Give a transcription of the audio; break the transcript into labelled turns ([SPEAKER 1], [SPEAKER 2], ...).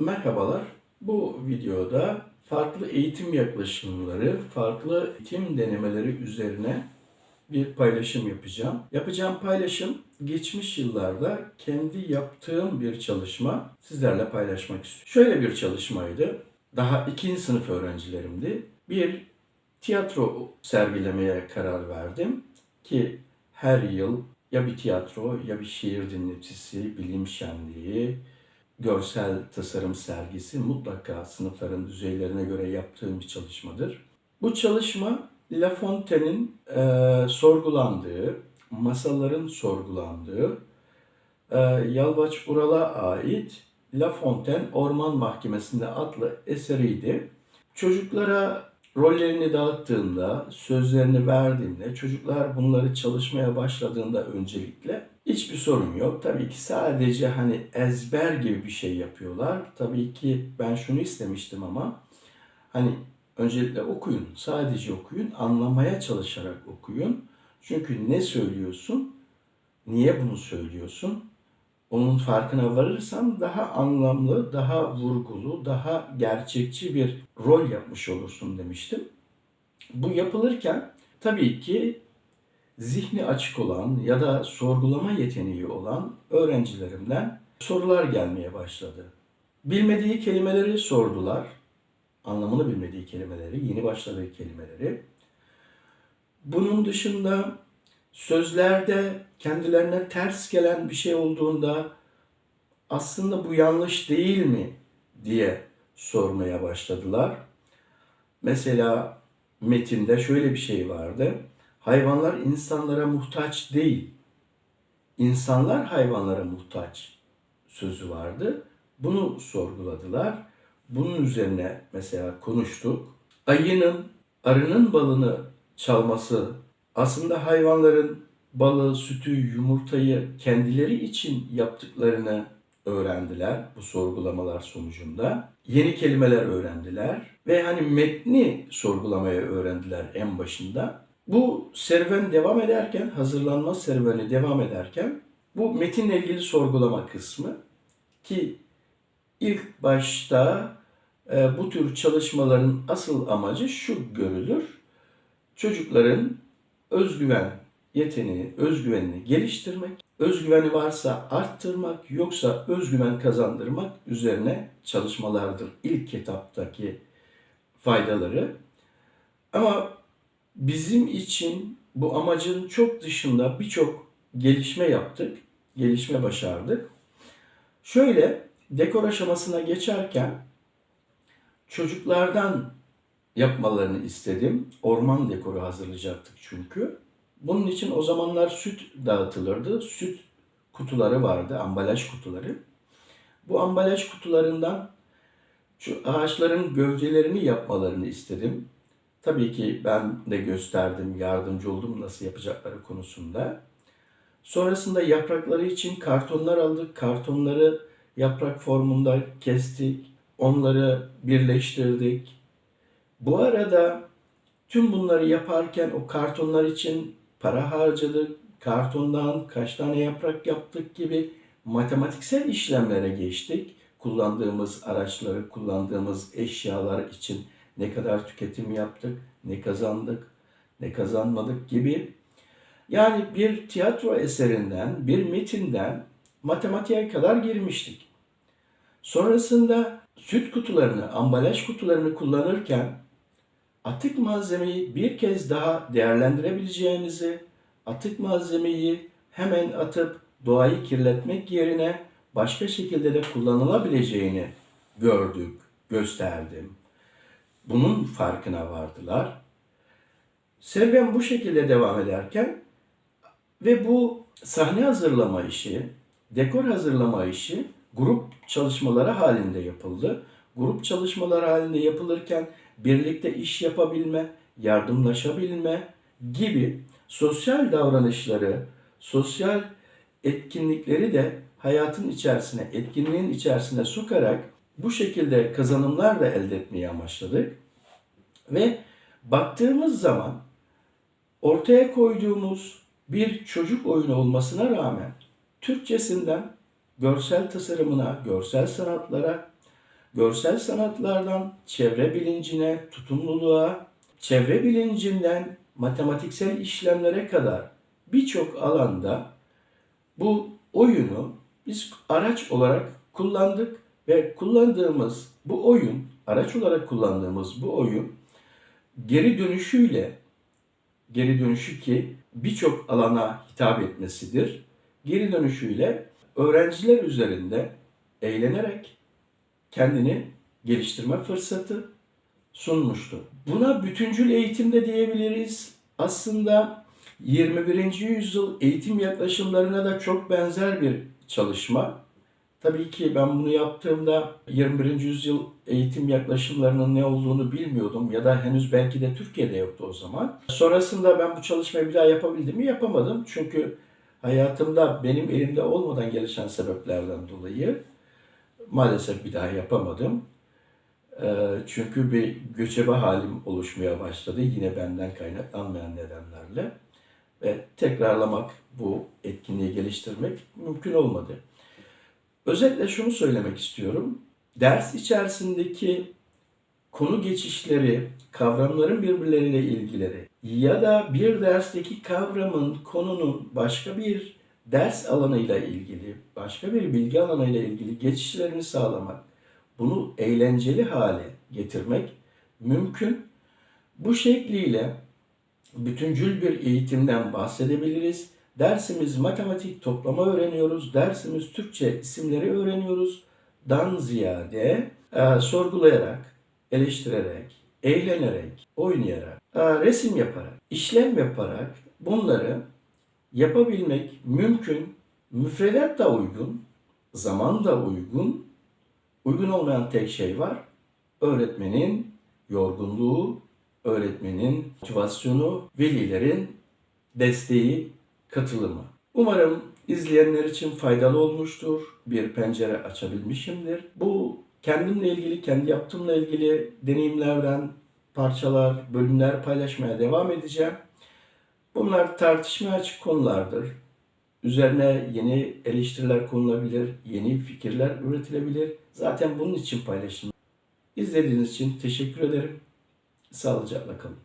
[SPEAKER 1] Merhabalar. Bu videoda farklı eğitim yaklaşımları, farklı eğitim denemeleri üzerine bir paylaşım yapacağım. Yapacağım paylaşım geçmiş yıllarda kendi yaptığım bir çalışma sizlerle paylaşmak istiyorum. Şöyle bir çalışmaydı. Daha ikinci sınıf öğrencilerimdi. Bir tiyatro sergilemeye karar verdim ki her yıl ya bir tiyatro ya bir şiir dinletisi, bilim şenliği, görsel tasarım sergisi mutlaka sınıfların düzeylerine göre yaptığım bir çalışmadır. Bu çalışma La Fontaine'in e, sorgulandığı, masalların sorgulandığı e, Yalvaç Ural'a ait La Fontaine Orman Mahkemesi'nde adlı eseriydi. Çocuklara rollerini dağıttığında, sözlerini verdiğinde, çocuklar bunları çalışmaya başladığında öncelikle hiçbir sorun yok. Tabii ki sadece hani ezber gibi bir şey yapıyorlar. Tabii ki ben şunu istemiştim ama hani öncelikle okuyun, sadece okuyun, anlamaya çalışarak okuyun. Çünkü ne söylüyorsun, niye bunu söylüyorsun, onun farkına varırsan daha anlamlı, daha vurgulu, daha gerçekçi bir rol yapmış olursun demiştim. Bu yapılırken tabii ki zihni açık olan ya da sorgulama yeteneği olan öğrencilerimden sorular gelmeye başladı. Bilmediği kelimeleri sordular. Anlamını bilmediği kelimeleri, yeni başladığı kelimeleri. Bunun dışında sözlerde kendilerine ters gelen bir şey olduğunda aslında bu yanlış değil mi diye sormaya başladılar. Mesela metinde şöyle bir şey vardı. Hayvanlar insanlara muhtaç değil. İnsanlar hayvanlara muhtaç sözü vardı. Bunu sorguladılar. Bunun üzerine mesela konuştuk. Ayının arının balını çalması aslında hayvanların balı, sütü, yumurtayı kendileri için yaptıklarını öğrendiler bu sorgulamalar sonucunda. Yeni kelimeler öğrendiler ve hani metni sorgulamaya öğrendiler en başında. Bu serüven devam ederken, hazırlanma serüveni devam ederken bu metinle ilgili sorgulama kısmı ki ilk başta e, bu tür çalışmaların asıl amacı şu görülür. Çocukların özgüven yeteneği, özgüvenini geliştirmek, özgüveni varsa arttırmak, yoksa özgüven kazandırmak üzerine çalışmalardır ilk kitaptaki faydaları. Ama bizim için bu amacın çok dışında birçok gelişme yaptık, gelişme başardık. Şöyle dekor aşamasına geçerken çocuklardan yapmalarını istedim. Orman dekoru hazırlayacaktık çünkü. Bunun için o zamanlar süt dağıtılırdı. Süt kutuları vardı, ambalaj kutuları. Bu ambalaj kutularından şu ağaçların gövdelerini yapmalarını istedim. Tabii ki ben de gösterdim, yardımcı oldum nasıl yapacakları konusunda. Sonrasında yaprakları için kartonlar aldık. Kartonları yaprak formunda kestik. Onları birleştirdik. Bu arada tüm bunları yaparken o kartonlar için para harcadık. Kartondan kaç tane yaprak yaptık gibi matematiksel işlemlere geçtik. Kullandığımız araçları, kullandığımız eşyalar için ne kadar tüketim yaptık, ne kazandık, ne kazanmadık gibi. Yani bir tiyatro eserinden, bir metinden matematiğe kadar girmiştik. Sonrasında süt kutularını, ambalaj kutularını kullanırken atık malzemeyi bir kez daha değerlendirebileceğimizi, atık malzemeyi hemen atıp doğayı kirletmek yerine başka şekilde de kullanılabileceğini gördük, gösterdim. Bunun farkına vardılar. Serüven bu şekilde devam ederken ve bu sahne hazırlama işi, dekor hazırlama işi grup çalışmaları halinde yapıldı. Grup çalışmaları halinde yapılırken birlikte iş yapabilme, yardımlaşabilme gibi sosyal davranışları, sosyal etkinlikleri de hayatın içerisine, etkinliğin içerisine sokarak bu şekilde kazanımlar da elde etmeyi amaçladık. Ve baktığımız zaman ortaya koyduğumuz bir çocuk oyunu olmasına rağmen Türkçesinden görsel tasarımına, görsel sanatlara görsel sanatlardan çevre bilincine, tutumluluğa, çevre bilincinden matematiksel işlemlere kadar birçok alanda bu oyunu biz araç olarak kullandık ve kullandığımız bu oyun, araç olarak kullandığımız bu oyun geri dönüşüyle, geri dönüşü ki birçok alana hitap etmesidir. Geri dönüşüyle öğrenciler üzerinde eğlenerek kendini geliştirme fırsatı sunmuştu. Buna bütüncül eğitim de diyebiliriz. Aslında 21. yüzyıl eğitim yaklaşımlarına da çok benzer bir çalışma. Tabii ki ben bunu yaptığımda 21. yüzyıl eğitim yaklaşımlarının ne olduğunu bilmiyordum ya da henüz belki de Türkiye'de yoktu o zaman. Sonrasında ben bu çalışmayı bir daha yapabildim mi? Yapamadım. Çünkü hayatımda benim elimde olmadan gelişen sebeplerden dolayı maalesef bir daha yapamadım. Ee, Çünkü bir göçebe halim oluşmaya başladı yine benden kaynaklanmayan nedenlerle. Ve tekrarlamak, bu etkinliği geliştirmek mümkün olmadı. Özetle şunu söylemek istiyorum. Ders içerisindeki konu geçişleri, kavramların birbirleriyle ilgileri ya da bir dersteki kavramın, konunun başka bir ders alanıyla ilgili, başka bir bilgi alanıyla ilgili geçişlerini sağlamak, bunu eğlenceli hale getirmek mümkün. Bu şekliyle bütüncül bir eğitimden bahsedebiliriz. Dersimiz matematik toplama öğreniyoruz. Dersimiz Türkçe isimleri öğreniyoruz. Dan ziyade e, sorgulayarak, eleştirerek, eğlenerek, oynayarak, e, resim yaparak, işlem yaparak bunları yapabilmek mümkün. Müfredat da uygun, zaman da uygun. Uygun olmayan tek şey var. Öğretmenin yorgunluğu, öğretmenin motivasyonu, velilerin desteği, katılımı. Umarım izleyenler için faydalı olmuştur. Bir pencere açabilmişimdir. Bu kendimle ilgili, kendi yaptığımla ilgili deneyimlerden parçalar, bölümler paylaşmaya devam edeceğim. Bunlar tartışmaya açık konulardır. Üzerine yeni eleştiriler konulabilir, yeni fikirler üretilebilir. Zaten bunun için paylaşım. İzlediğiniz için teşekkür ederim. Sağlıcakla kalın.